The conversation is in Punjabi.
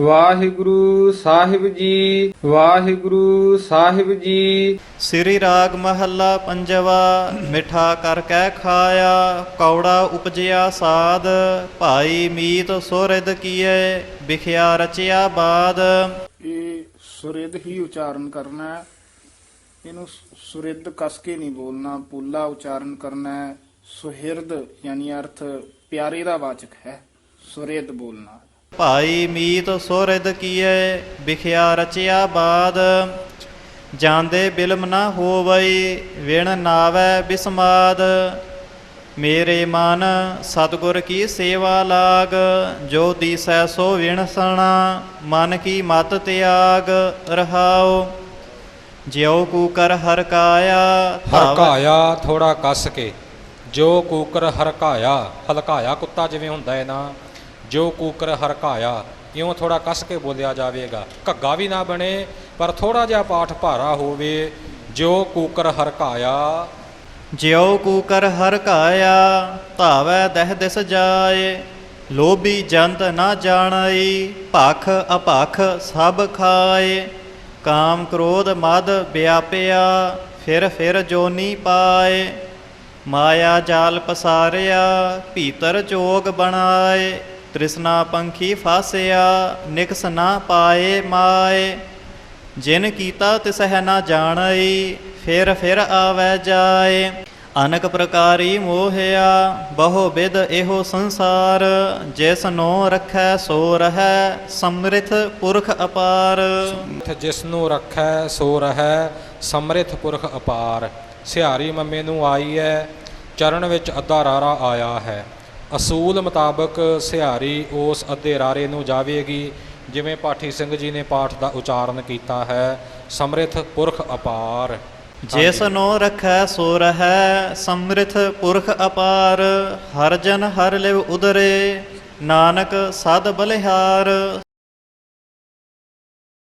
ਵਾਹਿਗੁਰੂ ਸਾਹਿਬ ਜੀ ਵਾਹਿਗੁਰੂ ਸਾਹਿਬ ਜੀ। ਸ੍ਰੀ ਰਾਗ ਮਹੱਲਾ ਪੰਜਵਾ ਮਿਠਾ ਕਰ ਕੈ ਖਾਇਆ ਕੌੜਾ ਉਪਜਿਆ ਸਾਧ ਭਾਈ ਮੀਤ ਸੁਰਿਦ ਕੀਏ ਵਿਖਿਆ ਰਚਿਆ ਬਾਦ। ਇਹ ਸੁਰਿਦ ਹੀ ਉਚਾਰਨ ਕਰਨਾ ਹੈ। ਇਹਨੂੰ ਸੁਰਿਦ ਕਸ ਕੇ ਨਹੀਂ ਬੋਲਣਾ ਪੂਲਾ ਉਚਾਰਨ ਕਰਨਾ ਹੈ। ਸੁਹਿਰਦ ਯਾਨੀ ਅਰਥ ਪਿਆਰੇ ਦਾ ਵਾਚਕ ਹੈ। ਸੁਰਿਦ ਬੋਲਣਾ। ਭਾਈ ਮੀਤ ਸੁਰਿਦ ਕੀਏ ਵਿਖਿਆ ਰਚਿਆ ਬਾਦ। ਜਾਂਦੇ ਬਿਲਮ ਨਾ ਹੋਵਈ, ਵਿਣ ਨਾਵੈ ਬਿਸਮਾਦ। ਮੇਰੇ ਮਨ ਸਤਿਗੁਰ ਕੀ ਸੇਵਾ ਲਾਗ, ਜੋ ਦੀਸੈ ਸੋ ਵਿਣਸਣਾ, ਮਨ ਕੀ ਮਤ ਤਿਆਗ ਰਹਾਓ ਜਿਉ ਕੂਕਰ ਹਰਕਾਇਆ ਹਰਕਾਇਆ ਥੋੜਾ ਕੱਸ ਕੇ, ਜੋ ਕੂਕਰ ਹਰਕਾਇਆ, ਹਲਕਾਇਆ ਕੁੱਤਾ ਜਿਵੇਂ ਹੁੰਦਾ ਹੈ ਨਾ ਜੋ ਕੂਕਰ ਹਰਕਾਇਆ, ਇਉਂ ਥੋੜਾ ਕੱਸ ਕੇ ਬੋਲਿਆ ਜਾਵੇਗਾ। ਘੱਗਾ ਵੀ ਨਾ ਬਣੇ, ਪਰ ਥੋੜਾ ਜਿਹਾ ਪਾਠ ਭਾਰਾ ਹੋਵੇ ਜੋ ਕੂਕਰ ਹਰਕਾਇਆ। ਜਿਉ ਕੂਕਰ ਹਰਕਾਇਆ, ਧਾਵੈ ਦਹਿ ਦਿਸ ਜਾਏ, ਲੋਭੀ ਜੰਤ ਨਾ ਜਾਣਈ, ਭਖ ਅਭਖ ਸਭ ਖਾਏ। ਕਾਮ ਕ੍ਰੋਧ ਮਦ ਵਿਆਪਿਆ, ਫਿਰ ਫਿਰ ਜੋਨੀ ਪਾਏ। ਮਾਇਆ ਜਾਲ ਪਸਾਰਿਆ, ਭੀਤਰ ਚੋਗ ਬਣਾਏ। ਤ੍ਰਿਸ਼ਨਾ ਪੰਖੀ ਫਾਸਿਆ, ਨਿਕਸ ਨਾ ਪਾਏ ਮਾਏ। ਜਿਨ ਕੀਤਾ ਤਿਸਹਿ ਨਾ ਜਾਣਈ, ਫਿਰ ਫਿਰ ਆਵੈ ਜਾਏ। ਅਨਕ ਪ੍ਰਕਾਰੀ ਮੋਹਿਆ, ਬਹੁ ਵਿਦ ਇਹੋ ਸੰਸਾਰ। ਜਿਸ ਨੂੰ ਰਖੈ ਸੋ ਰਹੈ, ਸਮ੍ਰਿਥ ਪੁਰਖ ਅਪਾਰ। ਜਿਸ ਨੂੰ ਰੱਖੈ ਸੋ ਰਹੈ, ਸਮਰਿਥ ਪੁਰਖ ਅਪਾਰ। ਸਿਹਾਰੀ ਮੰਮੇ ਨੂੰ ਆਈ ਹੈ ਚਰਨ ਵਿੱਚ ਅੱਧਾ ਰਾਰਾ ਆਇਆ ਹੈ। ਅਸੂਲ ਮੁਤਾਬਕ ਸਿਹਾਰੀ ਉਸ ਅੱਧੇ ਰਾਰੇ ਨੂੰ ਜਾਵੇਗੀ ਜਿਵੇਂ ਪਾਠੀ ਸਿੰਘ ਜੀ ਨੇ ਪਾਠ ਦਾ ਉਚਾਰਨ ਕੀਤਾ ਹੈ ਸਮਰਿਥ ਪੁਰਖ ਅਪਾਰ। ਜਿਸ ਨੋ ਰਖੈ ਸੋ ਰਹੈ ਸਮ੍ਰਿਥ ਪੁਰਖ ਅਪਾਰ। ਹਰ ਜਨ ਹਰ ਲਿਵ ਉਦਰੇ ਨਾਨਕ ਸਦ ਬਲਿਹਾਰ।